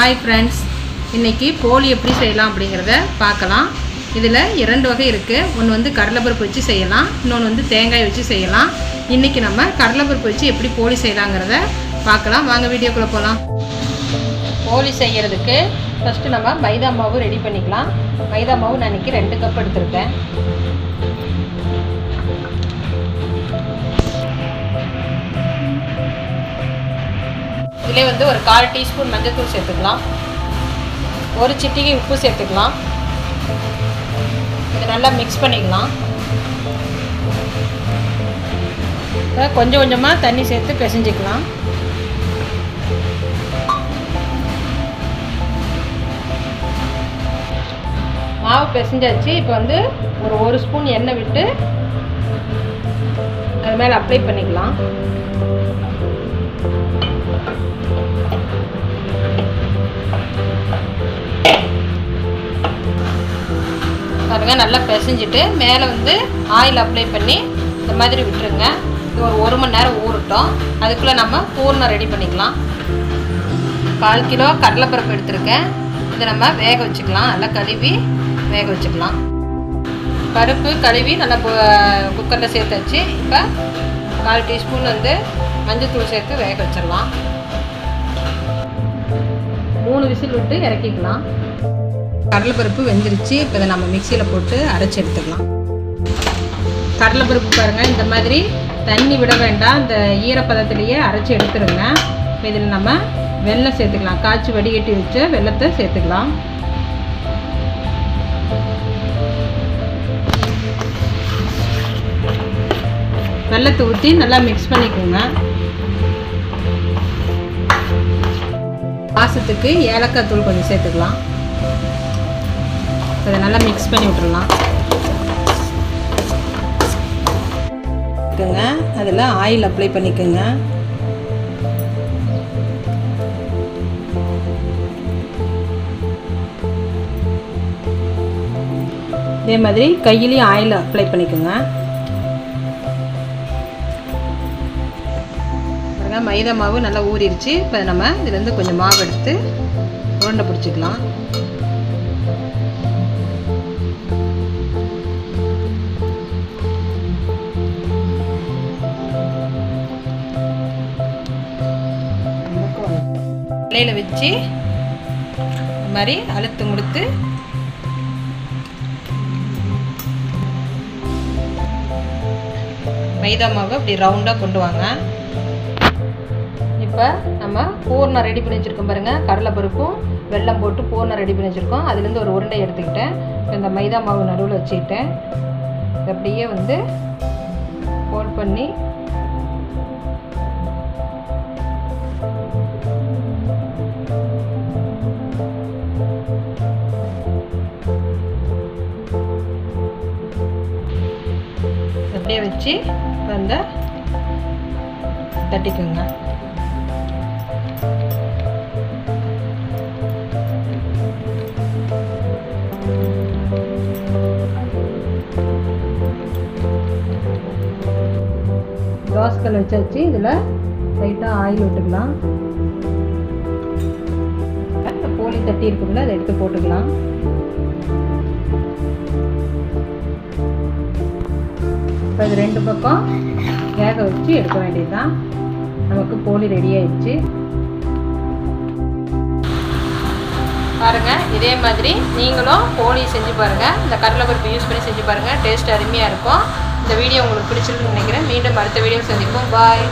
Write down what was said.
Hi friends இன்றைக்கி போலி எப்படி செய்யலாம் அப்படிங்கிறத பார்க்கலாம். இதில் இரண்டு வகை இருக்குது ஒன்று வந்து கடலைப்பருப்பு வச்சு செய்யலாம். இன்னொன்று வந்து தேங்காய் வச்சு செய்யலாம். இன்றைக்கி நம்ம கடலைப்பருப்பு வச்சு எப்படி போலி செய்யலாங்கிறத பார்க்கலாம். வாங்க வீடியோக்குள்ளே போகலாம் போலி செய்கிறதுக்கு ஃபஸ்ட்டு நம்ம மைதா மாவு ரெடி பண்ணிக்கலாம். மைதா மாவு நான் இன்றைக்கி ரெண்டு கப் எடுத்திருக்கேன். இதிலே வந்து ஒரு கால் டீஸ்பூன் மஞ்சள்தூள் சேர்த்துக்கலாம். ஒரு சிட்டிகை உப்பு சேர்த்துக்கலாம். இது நல்லா மிக்ஸ் பண்ணிக்கலாம். கொஞ்சம் கொஞ்சமாக தண்ணி சேர்த்து பிசைஞ்சிக்கலாம். மாவு பிசைஞ்சாச்சு. இப்போ வந்து ஒரு ஒரு ஸ்பூன் எண்ணெய் விட்டு அது மேலே அப்ளை பண்ணிக்கலாம். பாருங்கள் நல்லா பிசைஞ்சிட்டு மேலே வந்து ஆயில் அப்ளை பண்ணி இந்த மாதிரி விட்டுருங்க. இது ஒரு ஒரு மணி நேரம் ஊறட்டும். அதுக்குள்ளே நம்ம பூர்ணம் ரெடி பண்ணிக்கலாம். கால் கிலோ கடலைப்பருப்பு எடுத்திருக்கேன். இதை நம்ம வேக வச்சுக்கலாம். நல்லா கழுவி வேக வச்சுக்கலாம். பருப்பு கழுவி நல்லா குக்கரில் சேர்த்து வச்சு இப்போ கால் டீஸ்பூன் வந்து மஞ்சள்தூள் சேர்த்து வேக வச்சிடலாம். மூணு விசில் விட்டு இறக்கிக்கலாம். கடலைப்பருப்பு வெந்துருச்சு. இப்போ இதை நம்ம மிக்சியில் போட்டு அரைச்சி எடுத்துக்கலாம். கடலைப்பருப்பு பாருங்கள் இந்த மாதிரி தண்ணி விட வேண்டாம். இந்த ஈரப்பதத்துலேயே அரைச்சி எடுத்துருங்க. இப்போ இதில் நம்ம வெள்ளம் சேர்த்துக்கலாம். காய்ச்சி வடிகட்டி வச்ச வெள்ளத்தை சேர்த்துக்கலாம். வெள்ளத்தை ஊற்றி நல்லா மிக்ஸ் பண்ணிக்கோங்க. வாசத்துக்கு ஏலக்காய் தூள் கொஞ்சம் சேர்த்துக்கலாம். அதை நல்லா மிக்ஸ் பண்ணி விட்டுடலாம் அதில் ஆயில் அப்ளை பண்ணிக்கோங்க. இதே மாதிரி கையிலையும் ஆயில் அப்ளை பண்ணிக்கோங்க. பாருங்க மைதா மாவு நல்லா ஊறிடுச்சு. இப்போ நம்ம இதுலேருந்து கொஞ்சம் மாவு எடுத்து உருண்டை பிடிச்சிக்கலாம். இலையில் வச்சு இந்த மாதிரி அழுத்து கொடுத்து மைதா மாவு அப்படி ரவுண்டாக கொண்டு வாங்க. இப்போ நம்ம பூர்ணம் ரெடி பண்ணி வச்சுருக்கோம் பாருங்கள் கடலைப்பருப்பும் வெள்ளம் போட்டு பூர்ணம் ரெடி பண்ணி வச்சுருக்கோம். அதுலேருந்து ஒரு உருண்டை எடுத்துக்கிட்டேன். இந்த மைதா மாவு நடுவில் வச்சுக்கிட்டேன். அப்படியே வந்து ஃபோல்ட் பண்ணி அப்படியே வச்சு வந்து தட்டிக்கோங்க. தோசைக்கல் வச்சாச்சு இதில் லைட்டாக ஆயில் விட்டுக்கலாம். போலி தட்டி இருக்குங்களா அதை எடுத்து போட்டுக்கலாம். இப்போ இது ரெண்டு பக்கம் வேக வச்சு எடுக்க வேண்டியது தான் நமக்கு போலி ரெடி ஆயிடுச்சு. பாருங்கள் இதே மாதிரி நீங்களும் போலி செஞ்சு பாருங்கள் இந்த கடலைப்பருப்பு யூஸ் பண்ணி செஞ்சு பாருங்கள் டேஸ்ட் அருமையாக இருக்கும். இந்த வீடியோ உங்களுக்கு பிடிச்சிருக்குன்னு நினைக்கிறேன். மீண்டும் அடுத்த வீடியோ சந்திப்போம். பாய்